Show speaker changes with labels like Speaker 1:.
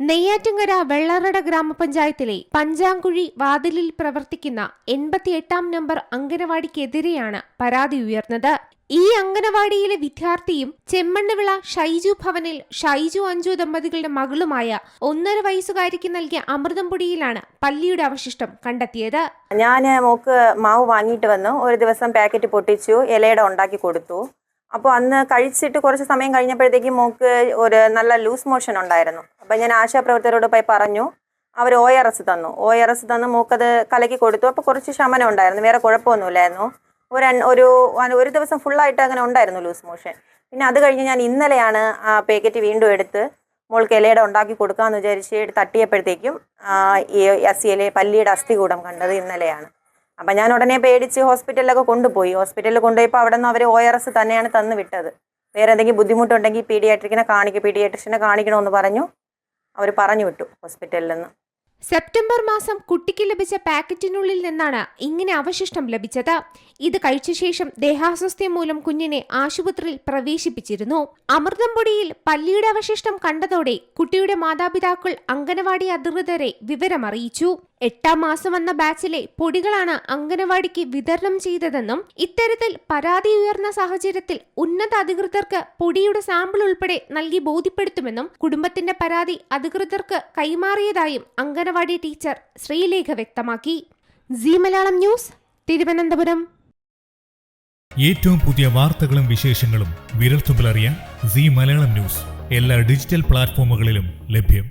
Speaker 1: നെയ്യാറ്റിങ്കര വെള്ളറട ഗ്രാമപഞ്ചായത്തിലെ പഞ്ചാങ്കുഴി വാതിലിൽ പ്രവർത്തിക്കുന്ന എൺപത്തിയെട്ടാം നമ്പർ അംഗനവാടിക്കെതിരെയാണ് പരാതി ഉയർന്നത്. ഈ അംഗനവാടിയിലെ വിദ്യാർത്ഥിയും ചെമ്മണ്ണവിള ഷൈജു ഭവനിൽ ഷൈജു അഞ്ജു ദമ്പതികളുടെ മകളുമായ ഒന്നര വയസ്സുകാരിക്ക് നൽകിയ അമൃതം പൊടിയിലാണ് പല്ലിയുടെ അവശിഷ്ടം കണ്ടെത്തിയത്.
Speaker 2: ഞാൻ മോക്ക് മാവ് വാങ്ങിയിട്ട് വന്നു. ഒരു ദിവസം പാക്കറ്റ് പൊട്ടിച്ചു. ഇലയുടെ ഉണ്ടാക്കി കൊടുത്തു. അപ്പോൾ അന്ന് കഴിച്ചിട്ട് കുറച്ച് സമയം കഴിഞ്ഞപ്പോഴത്തേക്കും മോക്ക് ഒരു നല്ല ലൂസ് മോഷൻ ഉണ്ടായിരുന്നു. അപ്പം ഞാൻ ആശാപ്രവർത്തകരോട് പോയി പറഞ്ഞു അവർ ഒ ആർ എസ് തന്നു. ഒ ആർ എസ് തന്ന് മൂക്കത് കലക്കി കൊടുത്തു. അപ്പോൾ കുറച്ച് ശമനം ഉണ്ടായിരുന്നു. വേറെ കുഴപ്പമൊന്നുമില്ലായിരുന്നു. ഒരു ഒരു ഒരു ദിവസം ഫുള്ളായിട്ട് അങ്ങനെ ഉണ്ടായിരുന്നു ലൂസ് മോഷൻ പിന്നെ അത് കഴിഞ്ഞ് ഞാൻ ഇന്നലെയാണ് ആ പാക്കറ്റ് വീണ്ടും എടുത്ത് മോൾക്ക് ഇലയുടെ ഉണ്ടാക്കി കൊടുക്കാമെന്ന് വിചാരിച്ച് തട്ടിയപ്പോഴത്തേക്കും ഈ എസ് ഇല പല്ലിയുടെ അസ്ഥികൂടം കണ്ടത് ഇന്നലെയാണ്. അപ്പം ഞാൻ ഉടനെ പേടിച്ച് ഹോസ്പിറ്റലിലൊക്കെ കൊണ്ടുപോയി. ഹോസ്പിറ്റലിൽ കൊണ്ടുപോയപ്പോൾ അവിടെ നിന്ന് അവർ ഒ ആർ എസ് തന്നെയാണ് തന്നു വിട്ടത്. വേറെ എന്തെങ്കിലും ബുദ്ധിമുട്ടുണ്ടെങ്കിൽ പീഡിയാട്രിക്കിനെ കാണിക്കും പീഡിയാട്രിഷനെ കാണിക്കണമെന്ന് പറഞ്ഞു. അവർ പറഞ്ഞു വിട്ടു ഹോസ്പിറ്റലിൽ നിന്ന്.
Speaker 1: സെപ്റ്റംബർ മാസം കുട്ടിക്ക് ലഭിച്ച പാക്കറ്റിനുള്ളിൽ നിന്നാണ് ഇങ്ങനെ അവശിഷ്ടം ലഭിച്ചത്. ഇത് കഴിച്ച ശേഷം ദേഹാസ്വസ്ഥ്യം മൂലം കുഞ്ഞിനെ ആശുപത്രിയിൽ പ്രവേശിപ്പിച്ചിരുന്നു. അമൃതം പൊടിയിൽ പല്ലിയുടെ അവശിഷ്ടം കണ്ടതോടെ കുട്ടിയുടെ മാതാപിതാക്കൾ അംഗനവാടി അധികൃതരെ വിവരമറിയിച്ചു. എട്ടാം മാസം വന്ന ബാച്ചിലെ പൊടികളാണ് അംഗനവാടിക്ക് വിതരണം ചെയ്തതെന്നും ഇത്തരത്തിൽ പരാതി ഉയർന്ന സാഹചര്യത്തിൽ ഉന്നത അധികൃതർക്ക് പൊടിയുടെ സാമ്പിൾ ഉൾപ്പെടെ നൽകി ബോധ്യപ്പെടുത്തുമെന്നും കുടുംബത്തിന്റെ പരാതി അധികൃതർക്ക് കൈമാറിയതായും അംഗനവാടി ടീച്ചർ ശ്രീലേഖ വ്യക്തമാക്കി. C Malayalam news Thiruvananthapuram.
Speaker 3: ഏറ്റവും പുതിയ വാർത്തകളും വിശേഷങ്ങളും വിരൽത്തുമ്പിലറിയാൻ സി മലയാളം ന്യൂസ്. എല്ലാ ഡിജിറ്റൽ പ്ലാറ്റ്ഫോമുകളിലും ലഭ്യം.